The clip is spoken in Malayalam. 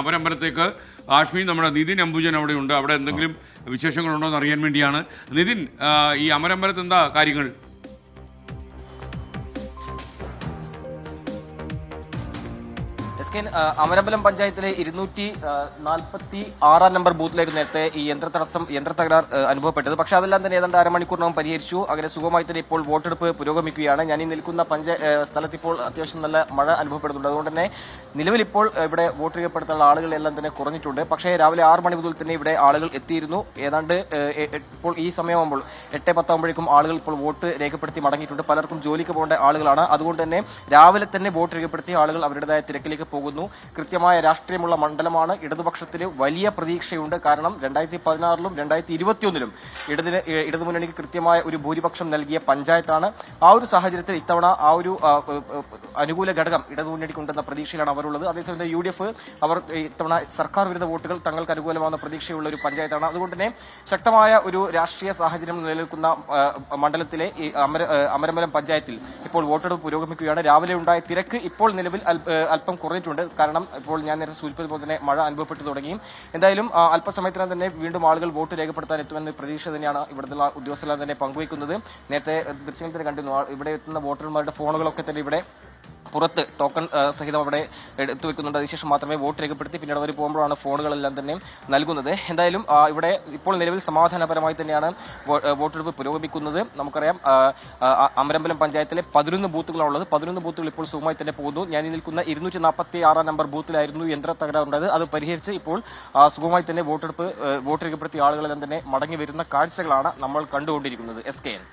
അമരമ്പലത്തേക്ക് ആഷ്മി നമ്മുടെ നിതിൻ അംബുജൻ അവിടെ ഉണ്ട്. അവിടെ എന്തെങ്കിലും വിശേഷങ്ങളുണ്ടോ എന്ന് അറിയാൻ വേണ്ടിയാണ്. നിതിൻ ഈ അമരമ്പലത്ത് എന്താ കാര്യങ്ങൾ? എസ് കെ അമരമ്പലം പഞ്ചായത്തിലെ ഇരുന്നൂറ്റി നാൽപ്പത്തി ആറാം നമ്പർ ബൂത്തിലായിരുന്നു നേരത്തെ ഈ യന്ത്ര തടസ്സം യന്ത്ര തകരാർ അനുഭവപ്പെട്ടത്. പക്ഷെ അതെല്ലാം തന്നെ ഏതാണ്ട് അരമണിക്കൂറിനകം പരിഹരിച്ചു. അങ്ങനെ സുഖമായി തന്നെ ഇപ്പോൾ വോട്ടെടുപ്പ് പുരോഗമിക്കുകയാണ്. ഞാൻ ഈ നിൽക്കുന്ന പഞ്ചായ സ്ഥലത്ത് ഇപ്പോൾ അത്യാവശ്യം നല്ല മഴ അനുഭവപ്പെടുന്നുണ്ട്. അതുകൊണ്ട് തന്നെ നിലവിൽ ഇപ്പോൾ ഇവിടെ വോട്ട് രേഖപ്പെടുത്താനുള്ള ആളുകളെല്ലാം തന്നെ കുറഞ്ഞിട്ടുണ്ട്. പക്ഷേ രാവിലെ ആറ് മണി മുതൽ തന്നെ ഇവിടെ ആളുകൾ എത്തിയിരുന്നു. ഏതാണ്ട് ഇപ്പോൾ ഈ സമയമാകുമ്പോൾ എട്ട് പത്താകുമ്പോഴേക്കും ആളുകൾ ഇപ്പോൾ വോട്ട് രേഖപ്പെടുത്തി മടങ്ങിയിട്ടുണ്ട്. പലർക്കും ജോലിക്ക് പോകേണ്ട ആളുകളാണ്. അതുകൊണ്ട് തന്നെ രാവിലെ തന്നെ വോട്ട് രേഖപ്പെടുത്തിയ ആളുകൾ അവരുടേതായ തിരക്കിലേക്ക് പോകുന്നു. കൃത്യമായ രാഷ്ട്രീയമുള്ള മണ്ഡലമാണ് ഇടതുപക്ഷത്തിന് വലിയ പ്രതീക്ഷയുണ്ട്. കാരണം രണ്ടായിരത്തി പതിനാറിലും രണ്ടായിരത്തി ഇരുപത്തിയൊന്നിലും ഇടതിന് ഇടതുമുന്നണിക്ക് കൃത്യമായ ഒരു ഭൂരിപക്ഷം നൽകിയ പഞ്ചായത്താണ്. ആ ഒരു സാഹചര്യത്തിൽ ഇത്തവണ ആ ഒരു അനുകൂല ഘടകം ഇടതുമുന്നണിക്കുണ്ടെന്ന പ്രതീക്ഷയിലാണ് അവരുള്ളത്. അതേസമയം യു ഡി എഫ് അവർ ഇത്തവണ സർക്കാർ വിരുദ്ധ വോട്ടുകൾ തങ്ങൾക്ക് അനുകൂലമാകുന്ന പ്രതീക്ഷയുള്ള ഒരു പഞ്ചായത്താണ്. അതുകൊണ്ട് തന്നെ ശക്തമായ ഒരു രാഷ്ട്രീയ സാഹചര്യം നിലനിൽക്കുന്ന മണ്ഡലത്തിലെ അമരമലം പഞ്ചായത്തിൽ ഇപ്പോൾ വോട്ടെടുപ്പ് പുരോഗമിക്കുകയാണ്. രാവിലെ ഉണ്ടായ തിരക്ക് ഇപ്പോൾ നിലവിൽ അല്പം ഏ, കുറഞ്ഞിട്ടുണ്ട് കാരണം ഇപ്പോൾ ഞാൻ നേരത്തെ സൂചിപ്പിച്ചതുപോലെ തന്നെ മഴ അനുഭവപ്പെട്ടു തുടങ്ങിയും എന്തായാലും അല്പസമയത്തിനകം തന്നെ വീണ്ടും ആളുകൾ വോട്ട് രേഖപ്പെടുത്താൻ എത്തുമെന്ന പ്രതീക്ഷ തന്നെയാണ് ഇവിടുത്തെ ഉദ്യോഗസ്ഥരെല്ലാം തന്നെ പങ്കുവയ്ക്കുന്നത്. നേരത്തെ ദൃശ്യങ്ങൾ തന്നെ കണ്ടിരുന്നു. ഇവിടെ എത്തുന്ന വോട്ടർമാരുടെ ഫോണുകളൊക്കെ തന്നെ ഇവിടെ പുറത്ത് ടോക്കൺ സഹിതം അവിടെ എടുത്തു വെക്കുന്നുണ്ട്. അതിനുശേഷം മാത്രമേ വോട്ട് രേഖപ്പെടുത്തി പിന്നീട് അവർ പോകുമ്പോഴാണ് ഫോണുകളെല്ലാം തന്നെ നൽകുന്നത്. എന്തായാലും ഇവിടെ ഇപ്പോൾ നിലവിൽ സമാധാനപരമായി തന്നെയാണ് വോട്ടെടുപ്പ് പുരോഗമിക്കുന്നത്. നമുക്കറിയാം അമരമ്പലം പഞ്ചായത്തിലെ പതിനൊന്ന് ബൂത്തുകളാണുള്ളത് പതിനൊന്ന് ബൂത്തുകൾ ഇപ്പോൾ സുഖമായി തന്നെ പോകുന്നു. ഞാൻ ഈ നിൽക്കുന്ന ഇരുന്നൂറ്റി നാൽപ്പത്തി ആറാം നമ്പർ ബൂത്തിലായിരുന്നു യന്ത്ര തകരാറുണ്ടായത്. അത് പരിഹരിച്ച് ഇപ്പോൾ സുഖമായി തന്നെ വോട്ടെടുപ്പ് വോട്ട് രേഖപ്പെടുത്തിയ ആളുകളെല്ലാം തന്നെ മടങ്ങി വരുന്ന കാഴ്ചകളാണ് നമ്മൾ കണ്ടുകൊണ്ടിരിക്കുന്നത്. S K N.